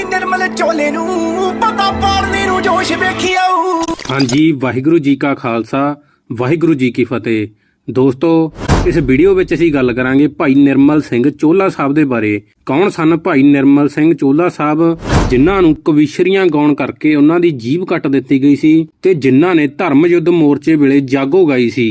ਭਾਈ ਨਿਰਮਲ ਚੋਲੇ ਨੂੰ, ਪਤਾ ਪਾੜਨੇ ਨੂੰ ਜੋਸ਼ ਵੇਖੀ ਹਾਂਜੀ, ਵਾਹਿਗੁਰੂ ਜੀ ਕਾ ਖਾਲਸਾ, ਵਾਹਿਗੁਰੂ ਜੀ ਕੀ ਫਤਿਹ। ਦੋਸਤੋ, ਇਸ ਵੀਡੀਓ ਵਿੱਚ ਅਸੀਂ ਗੱਲ ਕਰਾਂਗੇ ਭਾਈ ਨਿਰਮਲ ਸਿੰਘ ਚੋਲਾ ਸਾਹਿਬ ਦੇ ਬਾਰੇ। ਕੌਣ ਸਨ ਭਾਈ ਨਿਰਮਲ ਸਿੰਘ ਚੋਲਾ ਸਾਹਿਬ, ਜਿਨ੍ਹਾਂ ਨੂੰ ਕਵਿਸ਼ਰੀਆਂ ਗਾਉਣ ਕਰਕੇ ਉਹਨਾਂ ਦੀ ਜੀਭ ਕੱਟ ਦਿੱਤੀ ਗਈ ਸੀ ਤੇ ਜਿਨ੍ਹਾਂ ਨੇ ਧਰਮ ਯੁੱਧ ਮੋਰਚੇ ਵੇਲੇ ਜਾਗੋ ਗਾਈ ਸੀ?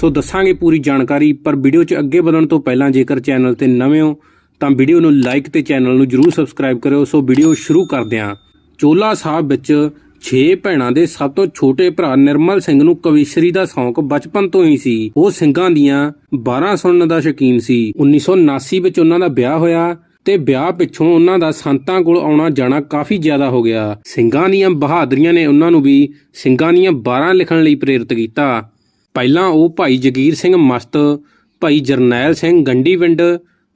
ਸੋ ਦੱਸਾਂਗੇ ਪੂਰੀ ਜਾਣਕਾਰੀ, ਪਰ ਵੀਡੀਓ 'ਚ ਅੱਗੇ ਵਧਣ ਤੋਂ ਪਹਿਲਾਂ ਜੇਕਰ ਚੈਨਲ ਤੇ ਨਵੇਂ ਹੋ, ਤਾਂ ਵੀਡੀਓ ਨੂੰ ਲਾਈਕ ਤੇ ਚੈਨਲ ਨੂੰ ਜਰੂਰ ਸਬਸਕ੍ਰਾਈਬ ਕਰਿਓ। ਸੋ ਵੀਡੀਓ ਸ਼ੁਰੂ ਕਰਦੇ ਹਾਂ। ਚੋਲਾ ਸਾਹਿਬ ਵਿੱਚ 6 ਭੈਣਾਂ ਦੇ ਸਭ ਤੋਂ ਛੋਟੇ ਭਰਾ ਨਿਰਮਲ ਸਿੰਘ ਨੂੰ ਕਵੀਸ਼ਰੀ ਦਾ ਸ਼ੌਂਕ ਬਚਪਨ ਤੋਂ ਹੀ ਸੀ। ਉਹ ਸਿੰਘਾਂ ਦੀਆਂ 12 ਸੁਣਨ ਦਾ ਸ਼ੌਕੀਨ ਸੀ। 1979 ਵਿੱਚ ਉਹਨਾਂ ਦਾ ਵਿਆਹ ਹੋਇਆ ਤੇ ਵਿਆਹ ਪਿੱਛੋਂ ਉਹਨਾਂ ਦਾ ਸੰਤਾਂ ਕੋਲ ਆਉਣਾ ਜਾਣਾ ਕਾਫੀ ਜ਼ਿਆਦਾ ਹੋ ਗਿਆ। ਸਿੰਘਾਂ ਦੀਆਂ ਬਹਾਦਰੀਆਂ ਨੇ ਉਹਨਾਂ ਨੂੰ ਵੀ ਸਿੰਘਾਂ ਦੀਆਂ 12 ਲਿਖਣ ਲਈ ਪ੍ਰੇਰਿਤ ਕੀਤਾ। ਪਹਿਲਾਂ ਉਹ ਭਾਈ ਜਗੀਰ ਸਿੰਘ ਮਸਤ, ਭਾਈ ਜਰਨੈਲ ਸਿੰਘ ਗੰਡੀਵਿੰਡ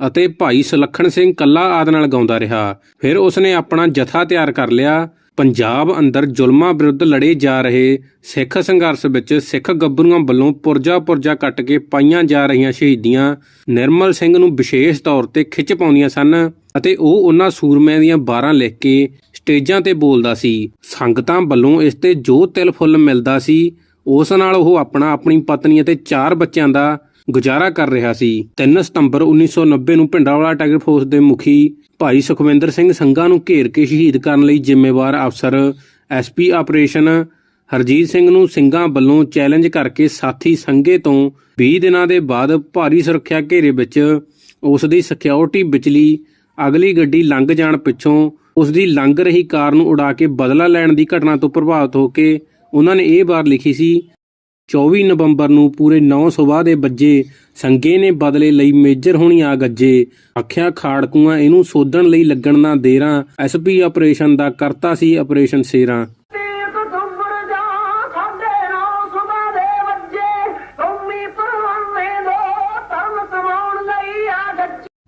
ਅਤੇ ਭਾਈ ਸੁਲੱਖਣ ਸਿੰਘ ਕੱਲਾ ਆਦਿ ਨਾਲ ਗਾਉਂਦਾ ਰਿਹਾ। ਫਿਰ ਉਸਨੇ ਆਪਣਾ ਜਥਾ ਤਿਆਰ ਕਰ ਲਿਆ। ਪੰਜਾਬ ਅੰਦਰ ਜ਼ੁਲਮਾਂ ਵਿਰੁੱਧ ਲੜੇ ਜਾ ਰਹੇ ਸਿੱਖ ਸੰਘਰਸ਼ ਵਿੱਚ ਸਿੱਖ ਗੱਭਰੂਆਂ ਵੱਲੋਂ ਪੁਰਜਾ ਪੁਰਜਾ ਕੱਟ ਕੇ ਪਾਈਆਂ ਜਾ ਰਹੀਆਂ ਸ਼ਹੀਦੀਆਂ ਨਿਰਮਲ ਸਿੰਘ ਨੂੰ ਵਿਸ਼ੇਸ਼ ਤੌਰ ਤੇ ਖਿੱਚ ਪਾਉਂਦੀਆਂ ਸਨ ਅਤੇ ਉਹ ਉਹਨਾਂ ਸੂਰਮਿਆਂ ਦੀਆਂ 12 ਲਿਖ ਕੇ ਸਟੇਜਾਂ ਤੇ ਬੋਲਦਾ ਸੀ। ਸੰਗਤਾਂ ਵੱਲੋਂ ਇਸ ਤੇ ਜੋ ਤਿਲ ਫੁੱਲ ਮਿਲਦਾ ਸੀ ਉਸ ਨਾਲ ਉਹ ਆਪਣਾ ਆਪਣੀ ਪਤਨੀ ਅਤੇ ਚਾਰ ਬੱਚਿਆਂ ਦਾ ਗੁਜ਼ਾਰਾ ਕਰ ਰਿਹਾ ਸੀ। 3 ਸਤੰਬਰ 1990 ਨੂੰ ਭਿੰਡਰਾਵਾਲਾ ਟਾਈਗਰ ਫੋਰਸ ਦੇ ਮੁਖੀ ਭਾਈ ਸੁਖਵਿੰਦਰ ਸਿੰਘ ਸੰਘਾ ਨੂੰ ਘੇਰ ਕੇ ਸ਼ਹੀਦ ਕਰਨ ਲਈ ਜ਼ਿੰਮੇਵਾਰ ਅਫਸਰ ਐਸਪੀ ਆਪਰੇਸ਼ਨ ਹਰਜੀਤ ਸਿੰਘ ਨੂੰ ਸਿੰਘਾਂ ਵੱਲੋਂ ਚੈਲੰਜ ਕਰਕੇ ਸਾਥੀ ਸੰਘੇ ਤੋਂ 20 ਦਿਨਾਂ ਦੇ ਬਾਅਦ ਭਾਰੀ ਸੁਰੱਖਿਆ ਘੇਰੇ ਵਿੱਚ ਉਸ ਦੀ ਸਿਕਿਉਰਿਟੀ ਵਿਚਲੀ ਅਗਲੀ ਗੱਡੀ ਲੰਘ ਜਾਣ ਪਿੱਛੋਂ ਉਸ ਦੀ ਲੰਘ ਰਹੀ ਕਾਰ ਨੂੰ ਉਡਾ ਕੇ ਬਦਲਾ ਲੈਣ ਦੀ ਘਟਨਾ ਤੋਂ ਪ੍ਰਭਾਵਿਤ ਹੋ ਕੇ ਉਹਨਾਂ ਨੇ ਇਹ ਵਾਰ ਲਿਖੀ ਸੀ 24 ਨਵੰਬਰ ਨੂੰ ਪੂਰੇ 9 ਸੁਬਾਹ ਦੇ ਵੱਜੇ ਸੰਗੇ ਨੇ ਬਦਲੇ ਲਈ ਮੇਜਰ ਹੋਣੀ ਆ ਗੱਜੇ। ਆਖਿਆ ਖਾੜਕੂਆਂ ਇਹਨੂੰ ਸੋਧਣ ਲਈ ਲੱਗਣ ਨਾ ਦੇਰਾਂ। ਐਸਪੀ ਆਪਰੇਸ਼ਨ ਦਾ ਕਰਤਾ ਸੀ ਆਪਰੇਸ਼ਨ ਸੇਰਾਂ।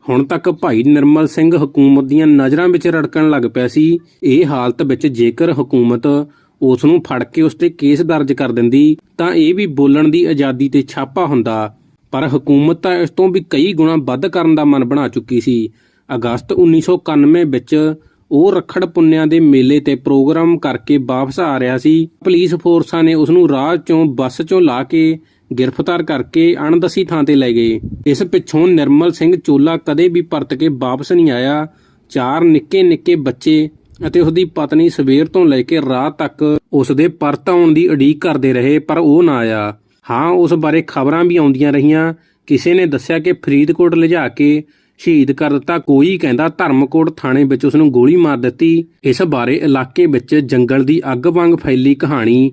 ਹੁਣ ਤੱਕ ਭਾਈ ਨਿਰਮਲ ਸਿੰਘ ਹਕੂਮਤ ਦੀਆਂ ਨਜ਼ਰਾਂ ਵਿੱਚ ਰੜਕਣ ਲੱਗ ਪਿਆ ਸੀ। ਇਹ ਹਾਲਤ ਵਿੱਚ ਜੇਕਰ ਹਕੂਮਤ ਉਸ ਨੂੰ ਫੜ ਕੇ ਉਸ ਤੇ ਕੇਸ ਦਰਜ ਕਰ ਦਿੰਦੀ, ਤਾਂ ਇਹ ਵੀ ਬੋਲਣ ਦੀ ਆਜ਼ਾਦੀ ਤੇ ਛਾਪਾ ਹੁੰਦਾ। ਪਰ ਹਕੂਮਤ ਤਾਂ ਇਸ ਤੋਂ ਵੀ ਕਈ ਗੁਣਾ ਵੱਧ ਕਰਨ ਦਾ ਮਨ ਬਣਾ ਚੁੱਕੀ ਸੀ। ਅਗਸਤ 1991 ਵਿੱਚ ਉਹ ਰਖੜ ਪੁੰਨਿਆਂ ਦੇ ਮੇਲੇ ਤੇ ਪ੍ਰੋਗਰਾਮ ਕਰਕੇ ਵਾਪਸ ਆ ਰਿਹਾ ਸੀ। ਪੁਲਿਸ ਫੋਰਸਾਂ ਨੇ ਉਸ ਨੂੰ ਰਾਹ ਚੋਂ ਬੱਸ ਚੋਂ ਲਾ ਕੇ ਗ੍ਰਿਫਤਾਰ ਕਰਕੇ ਅਣਦਸੀ ਥਾਂ ਤੇ ਲੈ ਗਏ। ਇਸ ਪਿੱਛੋਂ ਨਿਰਮਲ ਸਿੰਘ ਚੋਲਾ ਕਦੇ ਵੀ ਪਰਤ ਕੇ ਵਾਪਸ ਨਹੀਂ ਆਇਆ। ਚਾਰ ਨਿੱਕੇ ਨਿੱਕੇ ਬੱਚੇ ਅਤੇ ਉਸ ਦੀ ਪਤਨੀ ਸਵੇਰ ਤੋਂ ਲੈ ਕੇ ਰਾਤ ਤੱਕ ਉਸ ਦੇ ਪਰਤ ਆਉਣ ਦੀ ਉਡੀਕ ਕਰਦੇ ਰਹੇ, ਪਰ ਉਹ ਨਾ ਆਇਆ। ਹਾਂ, ਉਸ ਬਾਰੇ ਖਬਰਾਂ ਵੀ ਆਉਂਦੀਆਂ ਰਹੀਆਂ। ਕਿਸੇ ਨੇ ਦੱਸਿਆ ਕਿ ਫਰੀਦਕੋਟ ਲਿਜਾ ਕੇ ਸ਼ਹੀਦ ਕਰ ਦਿੱਤਾ। ਕੋਈ ਕਹਿੰਦਾ ਧਰਮਕੋਟ ਥਾਣੇ ਵਿੱਚ ਉਸ ਨੂੰ ਗੋਲੀ ਮਾਰ ਦਿੱਤੀ। ਇਸ ਬਾਰੇ ਇਲਾਕੇ ਵਿੱਚ ਜੰਗਲ ਦੀ ਅੱਗ ਵਾਂਗ ਫੈਲੀ ਕਹਾਣੀ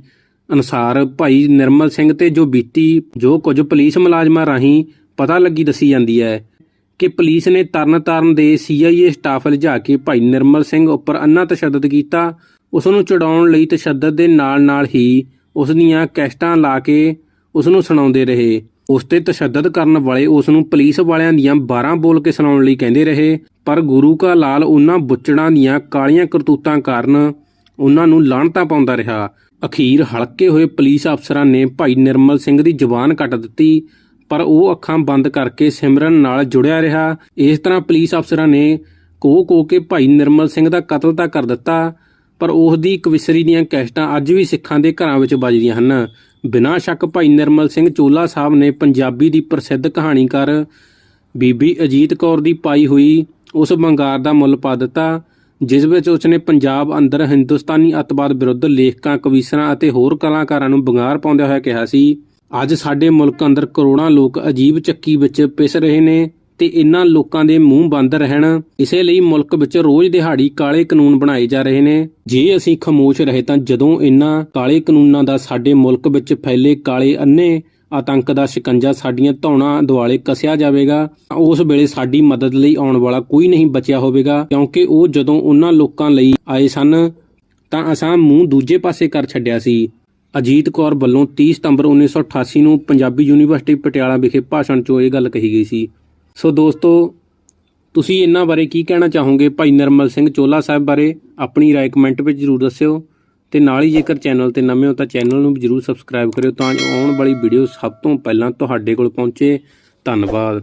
ਅਨੁਸਾਰ ਭਾਈ ਨਿਰਮਲ ਸਿੰਘ ਤੇ ਜੋ ਬੀਤੀ ਜੋ ਕੁਝ ਪੁਲਿਸ ਮੁਲਾਜ਼ਮਾਂ ਰਾਹੀਂ ਪਤਾ ਲੱਗੀ ਦੱਸੀ ਜਾਂਦੀ ਹੈ। ਕਿ ਪੁਲਿਸ ਨੇ ਤਰਨਤਾਰਨ ਦੇ ਸੀਆਈਏ ਸਟਾਫ ਲਿਜਾ ਕੇ ਭਾਈ ਨਿਰਮਲ ਸਿੰਘ ਉੱਪਰ ਅੰਨਾ ਤਸ਼ੱਦਦ ਕੀਤਾ। ਉਸ ਨੂੰ ਚੜਾਉਣ ਲਈ ਤਸ਼ੱਦਦ ਦੇ ਨਾਲ-ਨਾਲ ਹੀ ਉਸ ਦੀਆਂ ਕੈਸਟਾਂ ਲਾ ਕੇ ਉਸ ਨੂੰ ਸੁਣਾਉਂਦੇ ਰਹੇ। ਉਸ ਤੇ ਤਸ਼ੱਦਦ ਕਰਨ ਵਾਲੇ ਉਸ ਨੂੰ ਪੁਲਿਸ ਵਾਲਿਆਂ ਦੀਆਂ 12 ਬੋਲ ਕੇ ਸੁਣਾਉਣ ਲਈ ਕਹਿੰਦੇ ਰਹੇ। ਪਰ ਗੁਰੂ ਕਾ ਲਾਲ ਉਹਨਾਂ ਬੁੱਚੜਾਂ ਦੀਆਂ ਕਾਲੀਆਂ ਕਰਤੂਤਾਂ ਕਾਰਨ ਉਹਨਾਂ ਨੂੰ ਲਾਹਣਤਾਂ ਪਾਉਂਦਾ ਰਿਹਾ। ਅਖੀਰ ਹਲਕੇ ਹੋਏ ਪੁਲਿਸ ਅਫਸਰਾਂ ਨੇ ਭਾਈ ਨਿਰਮਲ ਸਿੰਘ ਦੀ ਜ਼ੁਬਾਨ ਕੱਟ ਦਿੱਤੀ ਪਰ ਉਹ ਅੱਖਾਂ ਬੰਦ ਕਰਕੇ ਸਿਮਰਨ ਨਾਲ ਜੁੜਿਆ ਰਿਹਾ। ਇਸ ਤਰ੍ਹਾਂ ਪੁਲਿਸ ਅਫਸਰਾਂ ਨੇ ਕੋ ਕੋ ਕੇ ਭਾਈ ਨਿਰਮਲ ਸਿੰਘ ਦਾ ਕਤਲ ਤਾਂ ਕਰ ਦਿੱਤਾ, ਪਰ ਉਸ ਦੀ ਕਵਿਸਰੀ ਦੀਆਂ ਕੈਸਟਾਂ ਅੱਜ ਵੀ ਸਿੱਖਾਂ ਦੇ ਘਰਾਂ ਵਿੱਚ ਵੱਜਦੀਆਂ ਹਨ। ਬਿਨਾਂ ਸ਼ੱਕ ਭਾਈ ਨਿਰਮਲ ਸਿੰਘ ਚੋਲਾ ਸਾਹਿਬ ਨੇ ਪੰਜਾਬੀ ਦੀ ਪ੍ਰਸਿੱਧ ਕਹਾਣੀਕਾਰ ਬੀਬੀ ਅਜੀਤ ਕੌਰ ਦੀ ਪਾਈ ਹੋਈ ਉਸ ਬੰਗਾਰ ਦਾ ਮੁੱਲ ਪਾ ਦਿੱਤਾ, ਜਿਸ ਵਿੱਚ ਉਸਨੇ ਪੰਜਾਬ ਅੰਦਰ ਹਿੰਦੁਸਤਾਨੀ ਅੱਤਵਾਦ ਵਿਰੁੱਧ ਲੇਖਕਾਂ, ਕਵੀਸ਼ਰਾਂ ਅਤੇ ਹੋਰ ਕਲਾਕਾਰਾਂ ਨੂੰ ਬੰਗਾਰ ਪਾਉਂਦਿਆਂ ਹੋਇਆ ਕਿਹਾ ਸੀ ਅੱਜ ਸਾਡੇ ਮੁਲਕ ਅੰਦਰ ਕਰੋੜਾਂ ਲੋਕ ਅਜੀਬ ਚੱਕੀ ਵਿੱਚ ਪਿਸ ਰਹੇ ਨੇ ਤੇ ਇਹਨਾਂ ਲੋਕਾਂ ਦੇ ਮੂੰਹ ਬੰਦ ਰਹਿਣ। ਇਸੇ ਲਈ ਮੁਲਕ ਵਿੱਚ ਰੋਜ਼ ਦਿਹਾੜੀ ਕਾਲੇ ਕਾਨੂੰਨ ਬਣਾਏ ਜਾ ਰਹੇ ਨੇ। ਜੇ ਅਸੀਂ ਖਾਮੋਸ਼ ਰਹੇ ਤਾਂ ਜਦੋਂ ਇਹਨਾਂ ਕਾਲੇ ਕਾਨੂੰਨਾਂ ਦਾ ਸਾਡੇ ਮੁਲਕ ਵਿੱਚ ਫੈਲੇ ਕਾਲੇ ਅੰਨੇ ਆਤੰਕ ਦਾ ਸ਼ਿਕੰਜਾ ਸਾਡੀਆਂ ਧੌਣਾਂ ਦੁਆਲੇ ਕੱਸਿਆ ਜਾਵੇਗਾ, ਤਾਂ ਉਸ ਵੇਲੇ ਸਾਡੀ ਮਦਦ ਲਈ ਆਉਣ ਵਾਲਾ ਕੋਈ ਨਹੀਂ ਬਚਿਆ ਹੋਵੇਗਾ। ਕਿਉਂਕਿ ਉਹ ਜਦੋਂ ਉਹਨਾਂ ਲੋਕਾਂ ਲਈ ਆਏ ਸਨ, ਤਾਂ ਅਸਾਂ ਮੂੰਹ ਦੂਜੇ ਪਾਸੇ ਕਰ ਛੱਡਿਆ ਸੀ। ਅਜੀਤ ਕੌਰ ਵੱਲੋਂ 30 ਸਤੰਬਰ 1988 ਨੂੰ ਪੰਜਾਬੀ ਯੂਨੀਵਰਸਿਟੀ ਪਟਿਆਲਾ ਵਿਖੇ ਭਾਸ਼ਣ 'ਚੋਂ ਇਹ ਗੱਲ ਕਹੀ ਗਈ ਸੀ। ਸੋ ਦੋਸਤੋ, ਤੁਸੀਂ ਇਹਨਾਂ ਬਾਰੇ ਕੀ ਕਹਿਣਾ ਚਾਹੋਗੇ? ਭਾਈ ਨਰਮਲ ਸਿੰਘ ਚੋਲਾ ਸਾਹਿਬ ਬਾਰੇ ਆਪਣੀ ਰਾਏ ਕਮੈਂਟ ਵਿੱਚ ਜ਼ਰੂਰ ਦੱਸਿਓ ਤੇ ਨਾਲ ਹੀ ਜੇਕਰ ਚੈਨਲ ਤੇ ਨਵੇਂ ਹੋ ਤਾਂ ਚੈਨਲ ਨੂੰ ਵੀ ਜਰੂਰ ਸਬਸਕ੍ਰਾਈਬ ਕਰਿਓ ਤਾਂ ਆਉਣ ਵਾਲੀ ਵੀਡੀਓ ਸਭ ਤੋਂ ਪਹਿਲਾਂ ਤੁਹਾਡੇ ਕੋਲ ਪਹੁੰਚੇ। ਧੰਨਵਾਦ।